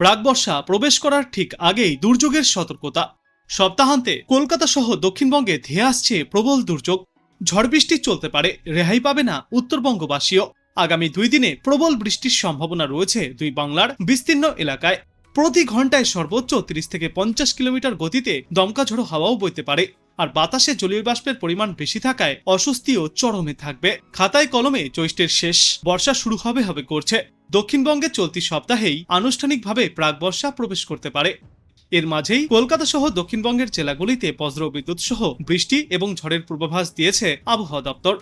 প্রাকবর্ষা প্রবেশ করার ঠিক আগেই দুর্যোগের সতর্কতা। সপ্তাহান্তে কলকাতা সহ দক্ষিণবঙ্গে ধেয়ে আসছে প্রবল দুর্যোগ। ঝড় বৃষ্টি চলতে পারে, রেহাই পাবে না উত্তরবঙ্গবাসীও। আগামী দুই দিনে প্রবল বৃষ্টির সম্ভাবনা রয়েছে দুই বাংলার বিস্তীর্ণ এলাকায়। প্রতি ঘন্টায় সর্বোচ্চ তিরিশ থেকে পঞ্চাশ কিলোমিটার গতিতে দমকা ঝড়ো হাওয়াও বইতে পারে। আর বাতাসে জলীয় বাষ্পের পরিমাণ বেশি থাকায় অস্বস্তিও চরমে থাকবে। খাতায় কলমে জ্যৈষ্ঠের শেষ। বর্ষা শুরু হবে হবে করছে। দক্ষিণবঙ্গে চলতি সপ্তাহেই আনুষ্ঠানিকভাবে প্রাক বর্ষা প্রবেশ করতে পারে। এর মাঝেই কলকাতা সহ দক্ষিণবঙ্গের জেলাগুলিতে বজ্র বিদ্যুৎ সহ বৃষ্টি এবং ঝড়ের পূর্বাভাস দিয়েছে আবহাওয়া দপ্তর।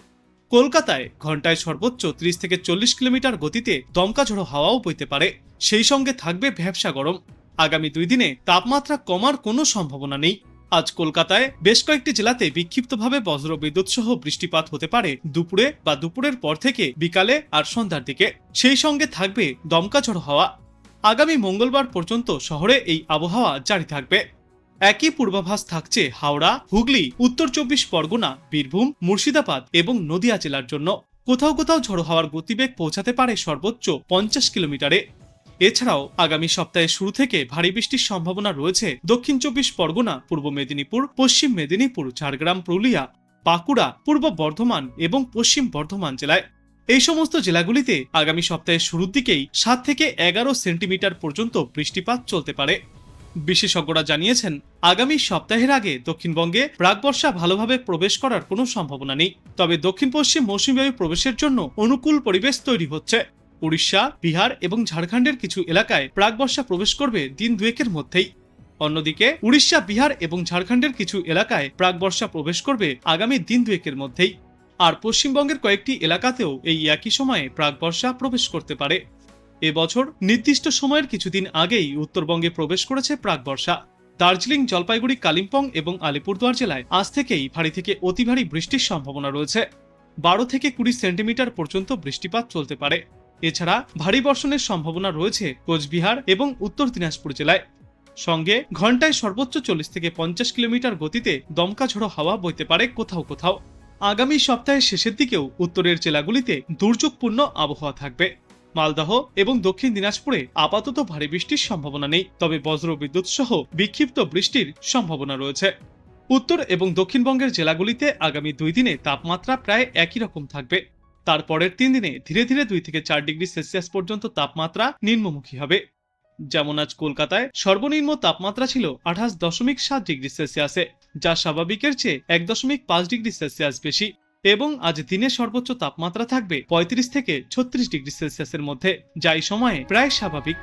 কলকাতায় ঘন্টায় সর্বোচ্চ ত্রিশ থেকে চল্লিশ কিলোমিটার গতিতে দমকা ঝড়ো হাওয়াও বইতে পারে। সেই সঙ্গে থাকবে ভ্যাবসা গরম। আগামী দুই দিনে তাপমাত্রা কমার কোনো সম্ভাবনা নেই। আজ কলকাতায় বেশ কয়েকটি জেলাতে বিক্ষিপ্তভাবে বজ্র বিদ্যুৎ সহ বৃষ্টিপাত হতে পারে। দুপুরে বা দুপুরের পর থেকে বিকালে আর সন্ধ্যার দিকে। সেই সঙ্গে থাকবে দমকা ঝড়ো হাওয়া। আগামী মঙ্গলবার পর্যন্ত শহরে এই আবহাওয়া জারি থাকবে। একই পূর্বাভাস থাকছে হাওড়া, হুগলি, উত্তর চব্বিশ পরগনা, বীরভূম, মুর্শিদাবাদ এবং নদিয়া জেলার জন্য। কোথাও কোথাও ঝড়ো হাওয়ার গতিবেগ পৌঁছাতে পারে সর্বোচ্চ পঞ্চাশ কিলোমিটারে। এছাড়াও আগামী সপ্তাহের শুরু থেকে ভারী বৃষ্টির সম্ভাবনা রয়েছে দক্ষিণ চব্বিশ পরগনা, পূর্ব মেদিনীপুর, পশ্চিম মেদিনীপুর, ঝাড়গ্রাম, পুরুলিয়া, বাঁকুড়া, পূর্ব বর্ধমান এবং পশ্চিম বর্ধমান জেলায়। এই সমস্ত জেলাগুলিতে আগামী সপ্তাহের শুরুর দিকেই সাত থেকে এগারো সেন্টিমিটার পর্যন্ত বৃষ্টিপাত চলতে পারে। বিশেষজ্ঞরা জানিয়েছেন, আগামী সপ্তাহের আগে দক্ষিণবঙ্গে প্রাকবর্ষা ভালোভাবে প্রবেশ করার কোনো সম্ভাবনা নেই। তবে দক্ষিণ পশ্চিম মৌসুমী প্রবেশের জন্য অনুকূল পরিবেশ তৈরি হচ্ছে। উড়িষ্যা, বিহার এবং ঝাড়খণ্ডের কিছু এলাকায় প্রাকবর্ষা প্রবেশ করবে দিন দুয়েকের মধ্যেই। অন্যদিকে, উড়িষ্যা, বিহার এবং ঝাড়খণ্ডের কিছু এলাকায় প্রাকবর্ষা প্রবেশ করবে আগামী দিন দুয়েকের মধ্যেই। আর পশ্চিমবঙ্গের কয়েকটি এলাকাতেও এই একই সময়ে প্রাকবর্ষা প্রবেশ করতে পারে। এবছর নির্দিষ্ট সময়ের কিছুদিন আগেই উত্তরবঙ্গে প্রবেশ করেছে প্রাকবর্ষা দার্জিলিং, জলপাইগুড়ি, কালিম্পং এবং আলিপুরদুয়ার জেলায় আজ থেকেই ভারী থেকে অতি ভারী বৃষ্টির সম্ভাবনা রয়েছে। বারো থেকে কুড়ি সেন্টিমিটার পর্যন্ত বৃষ্টিপাত চলতে পারে। এছাড়া ভারী বর্ষণের সম্ভাবনা রয়েছে কোচবিহার এবং উত্তর দিনাজপুর জেলায়। সঙ্গে ঘন্টায় সর্বোচ্চ চল্লিশ থেকে পঞ্চাশ কিলোমিটার গতিতে দমকা ঝোড়ো হাওয়া বইতে পারে কোথাও কোথাও। আগামী সপ্তাহের শেষের দিকেও উত্তরের জেলাগুলিতে দুর্যোগপূর্ণ আবহাওয়া থাকবে। মালদহ এবং দক্ষিণ দিনাজপুরে আপাতত ভারী বৃষ্টির সম্ভাবনা নেই, তবে বজ্র বিদ্যুৎ সহ বিক্ষিপ্ত বৃষ্টির সম্ভাবনা রয়েছে। উত্তর এবং দক্ষিণবঙ্গের জেলাগুলিতে আগামী দুই দিনে তাপমাত্রা প্রায় একই রকম থাকবে। তারপরের তিন দিনে ধীরে ধীরে দুই থেকে চার ডিগ্রি সেলসিয়াস পর্যন্ত তাপমাত্রা নিম্নমুখী হবে। যেমন আজ কলকাতায় সর্বনিম্ন তাপমাত্রা ছিল আঠাশ দশমিক সাত ডিগ্রি সেলসিয়াসে, যা স্বাভাবিকের চেয়ে এক দশমিক পাঁচ ডিগ্রি সেলসিয়াস বেশি, এবং আজ দিনের সর্বোচ্চ তাপমাত্রা থাকবে পঁয়ত্রিশ থেকে ছত্রিশ ডিগ্রি সেলসিয়াসের মধ্যে যাই সময়ে প্রায় স্বাভাবিক।